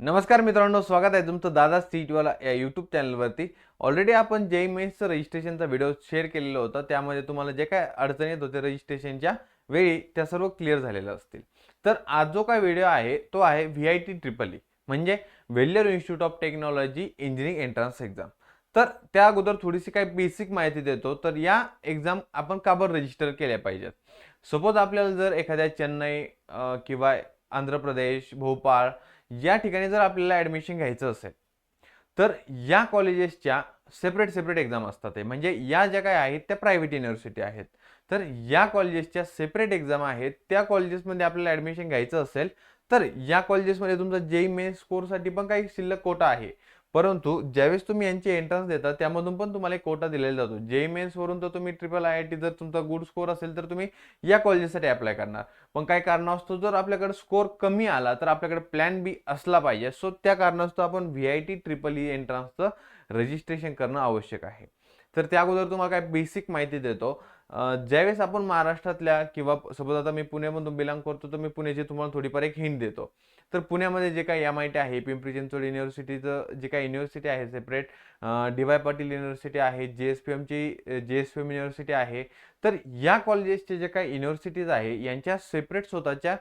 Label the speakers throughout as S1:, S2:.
S1: नमस्कार मित्रांनो स्वागत आहे तुमचं दादा सीटवाला या यूट्यूब चॅनलवरती. ऑलरेडी आपण जे मेन्सचं रजिस्ट्रेशनचा व्हिडिओ शेअर केलेला होता त्यामध्ये तुम्हाला जे काय अडचणी येत होते रजिस्ट्रेशनच्या वेळी त्या सर्व क्लिअर झालेल्या असतील. तर आज जो काय व्हिडिओ आहे तो आहे V I T triple E म्हणजे Vellore institute of technology engineering entrance exam तर त्या अगोदर थोडीशी काही बेसिक माहिती देतो तर या एक्झाम आपण का बरं रजिस्टर केल्या पाहिजेत? सपोज आपल्याला जर एखाद्या चेन्नई किंवा आंध्र प्रदेश भोपाळ या ठिकाणी जर आपल्याला ॲडमिशन घ्यायचं असेल तर या कॉलेजेसच्या सेपरेट सेपरेट एक्झाम असतात ते म्हणजे या ज्या काय आहेत त्या प्रायव्हेट युनिव्हर्सिटी आहेत. तर या कॉलेजेसच्या सेपरेट एक्झाम आहेत त्या कॉलेजेसमध्ये आपल्याला ॲडमिशन घ्यायचं असेल तर या कॉलेजेसमध्ये तुमचा जेई मेन स्कोरसाठी पण काही शिल्लक कोटा आहे. परंतु ज्यावेळेस तुम्ही यांचे एंट्रन्स देता त्यामधून पण तुम्हाला एक कोटा दिलेला जातो. जे मेन्सवरून तर तुम्ही ट्रिपल आय आय टी जर तुमचा गुड स्कोर असेल तर तुम्ही या कॉलेजेससाठी अप्लाय करणार. पण काही कारणास्तव जर आपल्याकडे स्कोर कमी आला तर आपल्याकडे प्लॅन बी असला पाहिजे. सो त्या कारणास्तव आपण V I T triple E एंट्रन्सचं registration करणं आवश्यक आहे. तर त्या अगोदर तुम्हाला काय बेसिक माहिती देतो. ज्यावेळेस आपण महाराष्ट्रातल्या किंवा सपोज आता मी पुण्यामधून बिलॉंग करतो तर मी पुण्याची तुम्हाला थोडीफार एक हिंट देतो. तर पुण्यामध्ये जे काही एम आय टी आहे पिंपरी चिंचवड युनिव्हर्सिटीचं जे काही युनिव्हर्सिटी आहे separate D Y Patil university आहे जे एस पी एमची जे एस पी एम युनिव्हर्सिटी आहे तर या कॉलेजेसचे जे काही युनिव्हर्सिटीज आहे यांच्या सेपरेट स्वतःच्या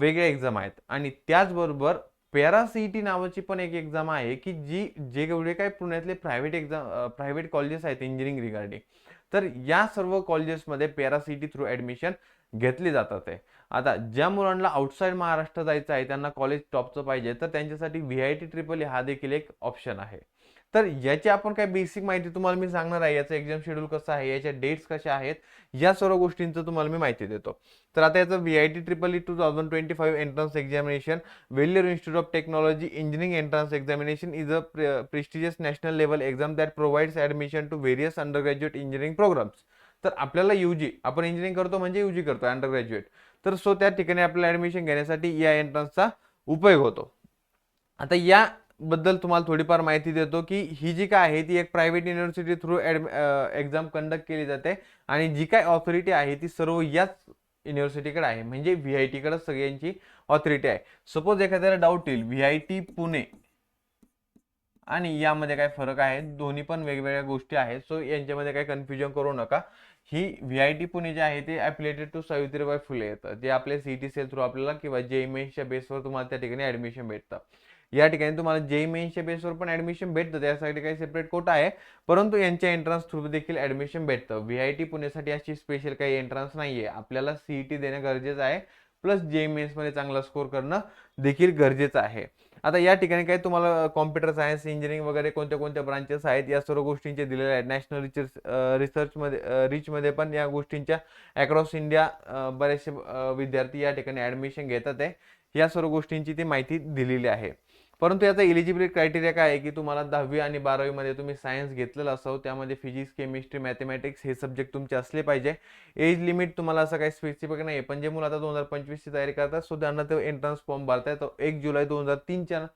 S1: वेगळ्या एक्झाम आहेत. आणि त्याचबरोबर पॅरा सी टी नावाची पण एक एक्झाम आहे की जी जे जेवढे काही पुण्यातले प्रायव्हेट एक्झाम प्रायव्हेट कॉलेजेस आहेत इंजिनिअरिंग रिगार्डिंग तर या सर्व कॉलेजेसमध्ये पॅरा सी टी थ्रू ॲडमिशन घेतली जातात आहे आता ज्या मुलांना आउटसाईड महाराष्ट्र जायचं आहे त्यांना कॉलेज टॉपचं पाहिजे तर त्यांच्यासाठी व्ही आय टी ट्रिपल हा देखील एक ऑप्शन आहे. तर याची आपण काय बेसिक माहिती तुम्हाला मी सांगणार आहे याचं एक्झाम शेड्यूल कसं आहे याच्या डेट्स कशा आहेत या सर्व गोष्टींचं तुम्हाला मी माहिती देतो. तर आता याचं V I T triple E two thousand twenty five entrance examination Vellore institute of technology engineering entrance examination is a prestigious national level exam that provides admission to various undergraduate engineering programs तर आपल्याला UG आपण engineering करतो म्हणजे UG करतो under graduate तर so त्या ठिकाणी आपल्याला ॲडमिशन घेण्यासाठी या एंट्रन्सचा उपयोग होतो. आता या बद्दल तुम्हाला थोडीफार माहिती देतो की ही जी काय आहे ती एक private university through exam conduct केली जाते आणि जी काय ऑथॉरिटी आहे ती सर्व याच युनिव्हर्सिटीकडे आहे. म्हणजे व्ही आय टीकडे सगळ्यांची ऑथॉरिटी आहे. सपोज एखाद्याला डाऊट येईल व्ही आय टी पुणे आणि यामध्ये काय फरक आहे? दोन्ही पण वेगवेगळ्या गोष्टी आहेत. सो यांच्यामध्ये काही कन्फ्युजन करू नका. ही व्ही आय टी पुणे जे आहे ते ॲफिलेटेड टू सावित्रीबाई फुले. येतं जे आपले सी टी सेल थ्रू आपल्याला किंवा जे एम मेन्सच्या बेसवर तुम्हाला त्या ठिकाणी ॲडमिशन भेटतं. या ठिकाणी तुम्हाला जे मेनच्या बेसवर पण ॲडमिशन भेटतं. त्यासाठी काही सेपरेट कोटा आहे. परंतु यांच्या एंट्रन्स थ्रू देखील ॲडमिशन भेटतं. व्ही आय टी पुण्यासाठी अशी स्पेशल काही एंट्रन्स नाही आहे आपल्याला सी ई टी देणं गरजेचं आहे. प्लस जे मेन्समध्ये चांगला स्कोर करणं देखील गरजेचं आहे. आता या ठिकाणी काय तुम्हाला कॉम्प्युटर सायन्स इंजिनिअरिंग वगैरे कोणत्या कोणत्या ब्रांचेस आहेत या सर्व गोष्टींचे दिलेले आहेत. नॅशनल रिसर्च रिसर्चमध्ये रिचमध्ये पण या गोष्टींच्या अक्रॉस इंडिया बरेचसे विद्यार्थी या ठिकाणी ॲडमिशन घेतात आहे. या सर्व गोष्टींची ती माहिती दिलेली आहे. परंतु याचा इलिजिबिलिटी क्रायटेरिया काय आहे की तुम्हाला दहावी आणि बारावीमध्ये तुम्ही सायन्स घेतलेलं असावं त्यामध्ये फिजिक्स केमिस्ट्री मॅथमॅटिक्स हे सब्जेक्ट तुमचे असले पाहिजे. एज लिमिट तुम्हाला असं काही स्पेसिफिक नाही आहे पण जे मुलं आता दोन हजार पंचवीसची तयारी करतात सो त्यांना ते एंट्रन्स फॉर्म भरताय तो एक जुलै दोन हजार तीनच्या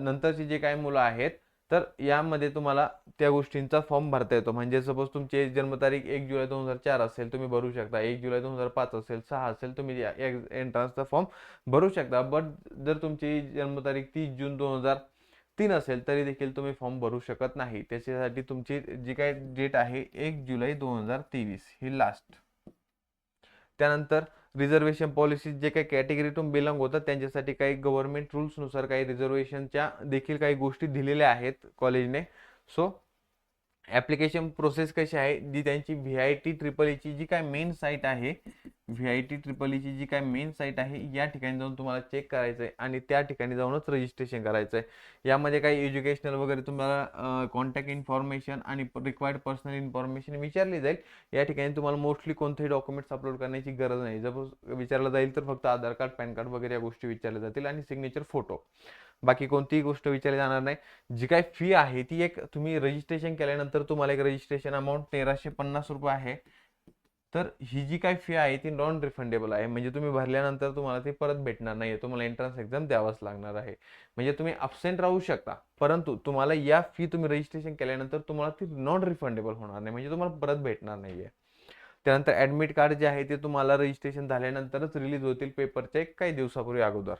S1: नंतरची जे काही मुलं आहेत तर यामध्ये तुम्हाला त्या गोष्टींचा फॉर्म भरता येतो. म्हणजे सपोज तुमची जन्मतारीख एक जुलै दोन हजार चार असेल तुम्ही भरू शकता. एक जुलै दोन हजार पाच असेल सहा असेल तुम्ही एंट्रन्सचा फॉर्म भरू शकता. बट जर तुमची जन्मतारीख तीस जून दोन हजार तीन असेल तरी देखील तुम्ही फॉर्म भरू शकत नाही. त्याच्यासाठी तुमची जी काय डेट आहे एक जुलै दोन हजार तेवीस ही लास्ट त्यानंतर रिझर्वेशन पॉलिसी जे काही कॅटेगरीतून बिलॉंग होतात त्यांच्यासाठी काही गव्हर्नमेंट रूल्सनुसार काही रिझर्वेशनच्या देखील काही गोष्टी दिलेल्या आहेत कॉलेजने सो ॲप्लिकेशन प्रोसेस कशी आहे? जी त्यांची व्ही आय टी ट्रिपल ईची जी काय मेन साईट आहे व्ही आय टी ट्रिपल ईची जी काय मेन साईट आहे या ठिकाणी जाऊन तुम्हाला चेक करायचं आहे आणि त्या ठिकाणी जाऊनच रजिस्ट्रेशन करायचं आहे. यामध्ये काही एज्युकेशनल वगैरे तुम्हाला कॉन्टॅक्ट इन्फॉर्मेशन आणि रिक्वायर्ड पर्सनल इन्फॉर्मेशन विचारली जाईल. या ठिकाणी तुम्हाला मोस्टली कोणतेही डॉक्युमेंट्स अपलोड करण्याची गरज नाही. जर विचारलं जाईल तर फक्त आधार कार्ड पॅन कार्ड वगैरे या गोष्टी विचारल्या जातील आणि सिग्नेचर फोटो बाकी कोणतीही गोष्ट विचारली जाणार नाही. जी काही फी आहे ती एक तुम्ही रजिस्ट्रेशन केल्यानंतर तुम्हाला एक रजिस्ट्रेशन अमाऊंट तेराशे पन्नास रुपये आहे. तर ही जी काही फी आहे ती नॉन रिफंडेबल आहे. म्हणजे तुम्ही भरल्यानंतर तुम्हाला ती परत भेटणार नाही तुम्हाला एंट्रन्स एक्झाम द्यावाच लागणार आहे. म्हणजे तुम्ही अब्सेंट राहू शकता. परंतु तुम्हाला या फी तुम्ही रजिस्ट्रेशन केल्यानंतर तुम्हाला ती नॉन रिफंडेबल होणार नाही. म्हणजे तुम्हाला परत भेटणार नाही आहे त्यानंतर ॲडमिट कार्ड जे आहे ते तुम्हाला रजिस्ट्रेशन झाल्यानंतरच रिलीज होतील पेपरच्या एक काही दिवसापूर्वी अगोदर.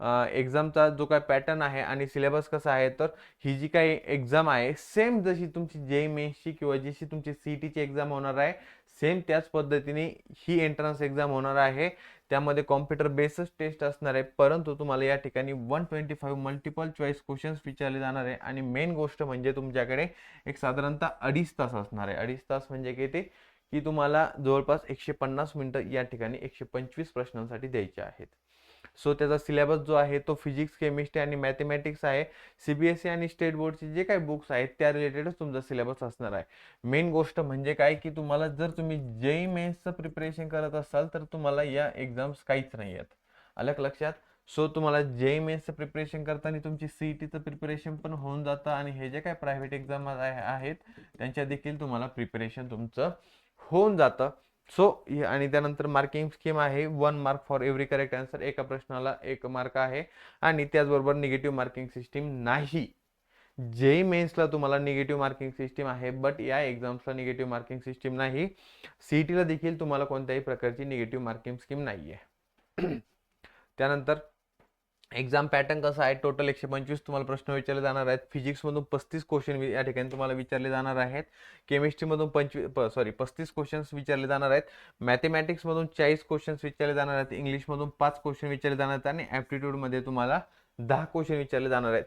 S1: एक्झामचा जो काय पॅटर्न आहे आणि सिलेबस कसा आहे तर ही जी काही एक्झाम आहे सेम जशी तुमची जे मेन्सची किंवा जशी तुमची सी टीची एक्झाम होणार आहे सेम त्याच पद्धतीने ही एंट्रन्स एक्झाम होणार आहे. त्यामध्ये कॉम्प्युटर बेसच टेस्ट असणार आहे. परंतु तुम्हाला या ठिकाणी one twenty five multiple choice questions विचारले जाणार आहे. आणि मेन गोष्ट म्हणजे तुमच्याकडे एक साधारणतः अडीच तास असणार आहे. अडीच तास म्हणजे किती की तुम्हाला जवळपास एकशे पन्नास मिनटं या ठिकाणी एकशे पंचवीस प्रश्नांसाठी द्यायचे आहेत. सो त्याचा सिलेबस जो आहे तो फिजिक्स केमिस्ट्री आणि मॅथमॅटिक्स आहे. सी बी एस ई आणि स्टेट बोर्डचे जे काही बुक्स आहेत त्या रिलेटेडच तुमचा सिलेबस असणार आहे. मेन गोष्ट म्हणजे काय की तुम्हाला जर तुम्ही जेई मेन्सचं प्रिपरेशन करत असाल तर तुम्हाला या एक्झाम्स काहीच नाही आहेत. अलग लक्षात. सो तुम्हाला जेई मेन्सचं प्रिपरेशन करताना तुमची सी टीचं प्रिपरेशन पण होऊन जातं आणि हे जे काही प्रायव्हेट एक्झाम आहेत त्यांच्या देखील तुम्हाला प्रिपरेशन तुमचं होऊन जातं. सो आणि त्यानंतर मार्किंग स्कीम आहे. One mark for every correct answer एका प्रश्नाला एक मार्क आहे. आणि त्याचबरोबर निगेटिव्ह मार्किंग सिस्टीम नाही. जे मेन्सला तुम्हाला निगेटिव्ह मार्किंग सिस्टीम आहे बट या एक्झाम्सला निगेटिव्ह मार्किंग सिस्टीम नाही. सी टीला देखील तुम्हाला कोणत्याही प्रकारची निगेटिव्ह मार्किंग स्कीम नाही आहे त्यानंतर एक्झाम पॅटर्न कसा आहे? टोटल एकशे पंचवीस तुम्हाला प्रश्न विचारले जाणार आहेत. फिजिक्समधून पस्तीस क्वेश्चन या ठिकाणी तुम्हाला विचारले जाणार आहेत. केमिस्ट्रीमधून पंचवीस सॉरी पस्तीस क्वेश्चन्स विचारले जाणार आहेत. मॅथमॅटिक्समधून चाळीस क्वेश्चन्स विचारले जाणार आहेत. इंग्लिशमधून पाच क्वेश्चन विचारले जाणार आहेत. आणि ॲप्टिट्यूडमध्ये तुम्हाला दहा क्वेश्चन विचारले जाणार आहेत.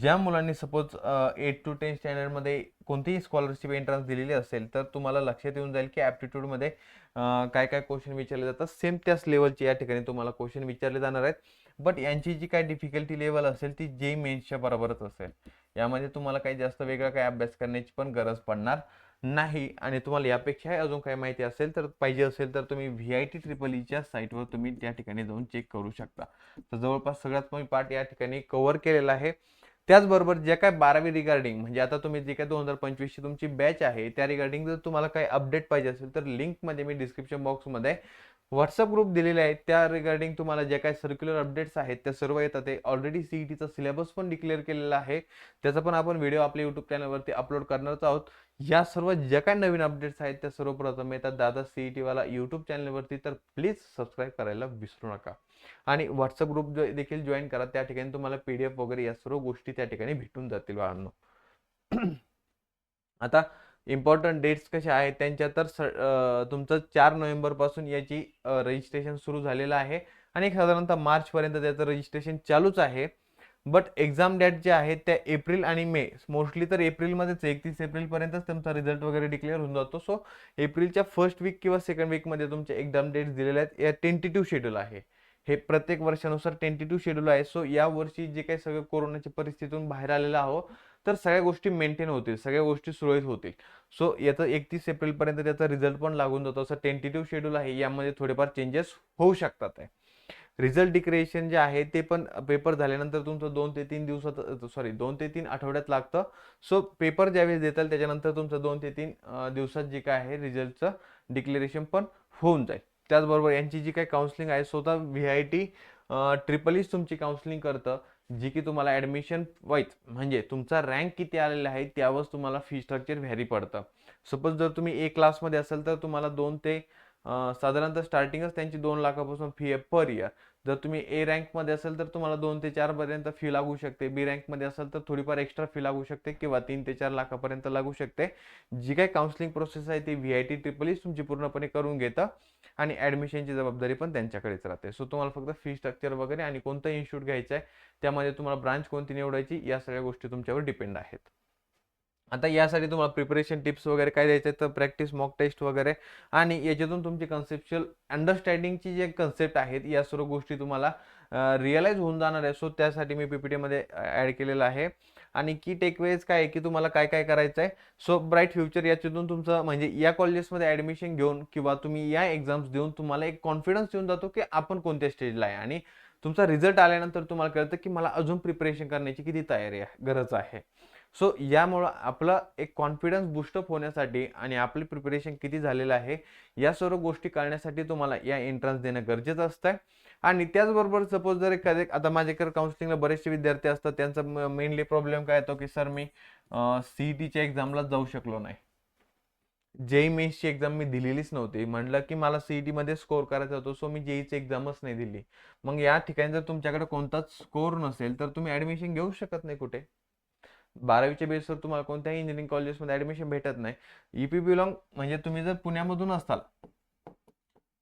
S1: ज्या मुलांनी सपोज एट टू टेन स्टँडर्डमध्ये कोणतीही स्कॉलरशिप एंट्रन्स दिलेली असेल तर तुम्हाला लक्षात येऊन जाईल की ॲप्टिट्यूडमध्ये काय काय क्वेश्चन विचारले जातात. सेम त्याच लेवलचे या ठिकाणी तुम्हाला क्वेश्चन विचारले जाणार आहेत. बट यांची जी काय डिफिकल्टी लेवल असेल ती जे मेन्सच्या बरोबरच असेल. यामध्ये तुम्हाला काही जास्त वेगळा काही अभ्यास करण्याची पण गरज पडणार नाही. आणि तुम्हाला यापेक्षाही अजून काही माहिती असेल तर पाहिजे असेल तर तुम्ही व्ही आय टी ट्रिपल ईच्या साईटवर तुम्ही त्या ठिकाणी जाऊन चेक करू शकता. तर जवळपास सगळ्यात कमी पार्ट या ठिकाणी कव्हर केलेला आहे. त्याचबरोबर जे काय बारावी रिगार्डिंग म्हणजे आता तुम्ही जे काय दोन हजार पंचवीसची तुमची बॅच आहे त्या रिगार्डिंग जर तुम्हाला काही अपडेट पाहिजे असेल तर लिंकमध्ये मी डिस्क्रिप्शन बॉक्समध्ये व्हॉट्सअप ग्रुप दिलेले आहेत. त्या रिगार्डिंग तुम्हाला जे काही सर्क्युलर अपडेट्स आहेत त्या सर्व येतात. ते ऑलरेडी सी ई टीचा सिलेबस पण डिक्लेअर केलेला आहे. त्याचा पण आपण व्हिडिओ आपल्या युट्यूब चॅनलवरती अपलोड करणारच आहोत. या सर्व ज्या काय नवीन अपडेट्स आहेत त्या सर्वप्रथम येतात. दादा सी ई टीवाला यूट्यूब चॅनलवरती तर प्लीज सबस्क्राईब करायला विसरू नका. आणि व्हॉट्सअप ग्रुप देखील जॉईन करा. त्या ठिकाणी तुम्हाला पी डी एफ वगैरे या सर्व गोष्टी त्या ठिकाणी भेटून जातील बाळांनो. आता इम्पॉर्टंट डेट्स कशा आहेत त्यांच्या तर तुमचं चार नोव्हेंबरपासून याची रजिस्ट्रेशन सुरू झालेलं आहे. आणि साधारणतः मार्चपर्यंत त्याचं रजिस्ट्रेशन चालूच आहे. बट एक्झाम डेट जे आहेत त्या एप्रिल आणि मे. मोस्टली तर एप्रिलमध्येच एकतीस एप्रिलपर्यंतच तुमचा रिझल्ट वगैरे डिक्लेअर होऊन जातो. सो एप्रिलच्या फर्स्ट वीक किंवा सेकंड वीकमध्ये तुमचे एक्झाम डेट्स दिलेले आहेत. या टेंटेटिव्ह शेड्यूल आहे. हे प्रत्येक वर्षानुसार टेंटेटिव्ह शेड्यूल आहे. सो या वर्षी जे काही सगळं कोरोनाच्या परिस्थितीतून बाहेर आलेलं आहो तर सगळ्या गोष्टी मेंटेन होतील सगळ्या गोष्टी सुरळीत होतील. सो याचं एकतीस एप्रिलपर्यंत त्याचा रिझल्ट पण लागून जातो. असं टेंटेटिव्ह शेड्यूल आहे. यामध्ये थोडेफार चेंजेस होऊ शकतात आहे. रिझल्ट डिक्रेशन जे आहे ते पण पेपर झाल्यानंतर तुमचं दोन ते तीन दिवसात सॉरी दोन ते तीन आठवड्यात लागतं. सो पेपर ज्यावेळेस देताल त्याच्यानंतर तुमचं दोन ते तीन दिवसात जे काय आहे रिझल्टचं डिक्लेरेशन पण होऊन जाईल. त्याचबरोबर यांची जी काही काउन्सिलिंग आहे स्वतः व्ही आय टी ट्रिपलीच तुमची काउन्सिलिंग करतं. जी की तुम्हाला ॲडमिशन वाईज म्हणजे तुमचा रँक किती आलेला आहे त्यावर तुम्हाला फी स्ट्रक्चर व्हॅरी पडतं. सपोज जर तुम्ही ए क्लासमध्ये असाल तर तुम्हाला दोन ते साधारणतः स्टार्टिंगच त्यांची दोन लाखापासून फी आहे पर इयर जर तुम्ही ए रँकमध्ये असेल तर तुम्हाला दोन ते चारपर्यंत फी लागू शकते. बी रँकमध्ये असेल तर थोडीफार एक्स्ट्रा फी लागू शकते किंवा तीन ते चार लाखापर्यंत लागू शकते. जी काही काउन्सिलिंग प्रोसेस आहे ती व्ही आय टी ट्रिपलीच तुमची पूर्णपणे करून घेतं आणि ॲडमिशनची जबाबदारी पण त्यांच्याकडेच राहते. सो तुम्हाला फक्त फी स्ट्रक्चर वगैरे आणि कोणतं इन्स्टिट्यूट घ्यायचं आहे त्यामध्ये तुम्हाला ब्रांच कोणती निवडायची या सगळ्या गोष्टी तुमच्यावर डिपेंड आहेत. आता यासाठी तुम्हाला प्रिपरेशन टिप्स वगैरे काय द्यायचे तर प्रॅक्टिस मॉक टेस्ट वगैरे आणि याच्यातून तुमची कन्सेप्च्युअल अंडरस्टँडिंगची जे कन्सेप्ट आहेत या सर्व गोष्टी तुम्हाला रिअलाईज होऊन जाणार आहे सो त्यासाठी मी पीपीटीमध्ये ॲड केलेलं आहे. आणि की टेकवेज काय आहे की तुम्हाला काय काय करायचं आहे सो ब्राईट फ्युचर याच्यातून तुमचं म्हणजे या कॉलेजेसमध्ये ॲडमिशन घेऊन किंवा तुम्ही या एक्झाम्स देऊन तुम्हाला एक कॉन्फिडन्स देऊन जातो की आपण कोणत्या स्टेजला आहे. आणि तुमचा रिझल्ट आल्यानंतर तुम्हाला कळतं की मला अजून प्रिपरेशन करण्याची किती तयारी आहे गरज आहे. सो यामुळं आपलं एक कॉन्फिडन्स बुस्टअप होण्यासाठी आणि आपली प्रिपरेशन किती झालेलं आहे या सर्व गोष्टी करण्यासाठी तुम्हाला या एंट्रन्स देणं गरजेचं असतं आणि त्याचबरोबर सपोज जर एखादे आता माझ्याकडे काउन्सिलिंगला बरेचसे विद्यार्थी असतात त्यांचा मेनली प्रॉब्लेम काय येतो की सर मी सी टीच्या एक्झामला जाऊ शकलो नाही. जेई मेन्सची एक्झाम मी दिलेलीच नव्हती. म्हटलं की मला सीईटी मध्ये स्कोअर करायचा होतो सो मी जेईची एक्झामच नाही दिली. मग या ठिकाणी जर तुमच्याकडे कोणताच स्कोर नसेल तर तुम्ही ऍडमिशन घेऊ शकत नाही कुठे. बारावीच्या बेसवर तुम्हाला कोणत्याही इंजिनिअरिंग कॉलेजेसमध्ये ऍडमिशन भेटत नाही. ईपी बिलॉंग म्हणजे तुम्ही जर पुण्यामधून असाल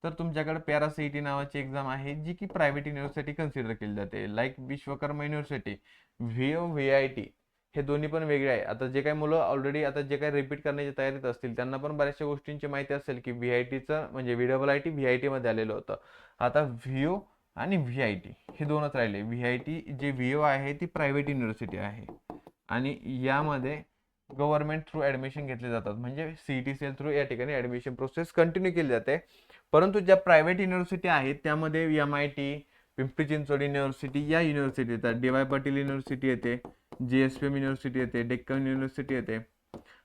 S1: तर तुमच्याकडे पॅरासीईटी नावाची एक्झाम आहे जी की प्रायव्हेट युनिव्हर्सिटी कन्सिडर केली जाते. Like Vishwakarma university V O V I T हे दोन्ही पण वेगळे आहे. आता जे काही मुलं ऑलरेडी आता जे काही रिपीट करण्याच्या तयारीत असतील त्यांना पण बऱ्याचशा गोष्टींची माहिती असेल की व्ही आय टीचं म्हणजे V double I T V I टीमध्ये आलेलं होतं. आता व्ही ओ आणि व्ही आय टी हे दोनच राहिले. व्ही आय टी जे व्ही ओ आहे ती प्रायव्हेट युनिव्हर्सिटी आहे. आणि यामध्ये गव्हर्नमेंट थ्रू ॲडमिशन घेतले जातात. म्हणजे C T C L through या ठिकाणी ॲडमिशन प्रोसेस कंटिन्यू केली जाते. परंतु ज्या प्रायव्हेट युनिव्हर्सिटी आहेत त्यामध्ये M I T Pimpri Chinchwad university या युनिव्हर्सिटी येतात. डी वाय पाटील युनिव्हर्सिटी येते J S P M university येते डेक्कन युनिव्हर्सिटी येते.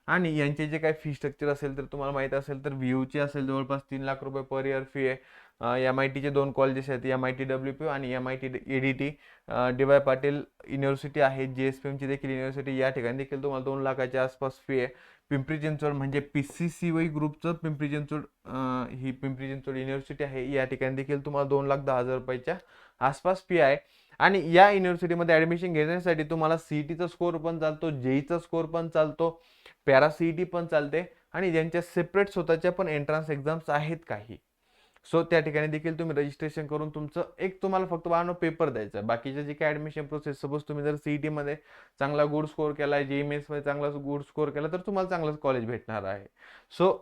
S1: आणि यांचे जे काही फी स्ट्रक्चर असेल तर तुम्हाला माहीत असेल तर व्ही यूची असेल जवळपास तीन लाख रुपये पर इयर फी आहे. एम आय टीचे दोन कॉलेजेस आहेत M I T W P आणि M I T A D T D Y Patil university आहे जी एस पी एमची देखील युनिव्हर्सिटी या ठिकाणी देखील तुम्हाला दोन लाखाच्या आसपास फी आहे. पिंपरी चिंचवड म्हणजे पी सी सी वाय ग्रुपचं पिंपरी चिंचवड ही पिंपरी चिंचवड युनिव्हर्सिटी आहे. या ठिकाणी देखील तुम्हाला दोन लाख दहा हजार रुपयाच्या आसपास फी आहे. आणि या युनिव्हर्सिटीमध्ये ॲडमिशन घेण्यासाठी तुम्हाला सी ई टीचा स्कोर पण चालतो जेईचा स्कोर पण चालतो पॅरा सी ई टी पण चालते आणि ज्यांच्या सेपरेट स्वतःच्या पण एंट्रन्स एक्झाम्स आहेत काही. सो त्या ठिकाणी देखील तुम्ही रजिस्ट्रेशन करून तुमचं एक तुम्हाला फक्त बानो पेपर द्यायचा आहे. बाकीचे जे काही ॲडमिशन प्रोसेस सपोज तुम्ही जर सी मध्ये चांगला गुड स्कोर केला आहे जे मध्ये चांगला गुड स्कोर केला तर तुम्हाला चांगलंच कॉलेज भेटणार आहे. सो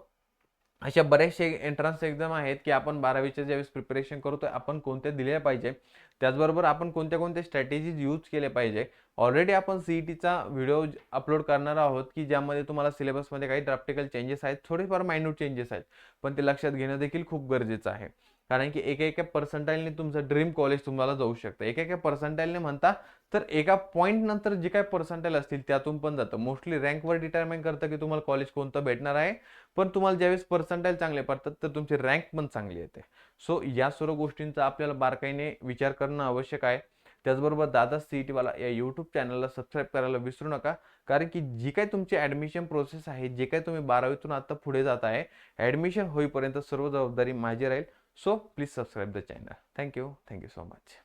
S1: अशा बऱ्याचशा एंट्रन्स एक्झाम आहेत की आपण बारावीच्या ज्यावेळेस प्रिपरेशन करतो आपण कोणत्या दिल्या पाहिजे? त्याचबरोबर आपण कोणत्या कोणत्या स्ट्रॅटेजीज यूज केले पाहिजे? ऑलरेडी आपण सी ई टीचा व्हिडिओ अपलोड करणार आहोत की ज्यामध्ये तुम्हाला सिलेबसमध्ये काही ड्राफ्टिकल चेंजेस आहेत थोडेफार मायन्यूट चेंजेस आहेत. पण ते लक्षात घेणं देखील खूप गरजेचं आहे. कारण की एका एका पर्सेंटाईलने तुमचं ड्रीम कॉलेज तुम्हाला जाऊ शकतं. एका एका पर्सेंटाईलने म्हणता तर एका पॉईंट नंतर जे काय पर्सेंटाईल असतील त्यातून पण जातं. मोस्टली रँकवर डिटर्माइन करतं की तुम्हाला कॉलेज कोणतं भेटणार आहे. पण तुम्हाला ज्यावेळेस पर्सेंटाईल चांगले पडतात तर तुमची रँक पण चांगली येते. सो या सर्व गोष्टींचा आपल्याला बारकाईने विचार करणं आवश्यक आहे. त्याचबरोबर दादा सी टीवाला या यूट्यूब चॅनलला सबस्क्राईब करायला विसरू नका. कारण की जी काही तुमची ॲडमिशन प्रोसेस आहे जे काही तुम्ही बारावीतून आता पुढे जात आहे ॲडमिशन होईपर्यंत सर्व जबाबदारी माझी राहील. So please subscribe the channel. Thank you. Thank you so much.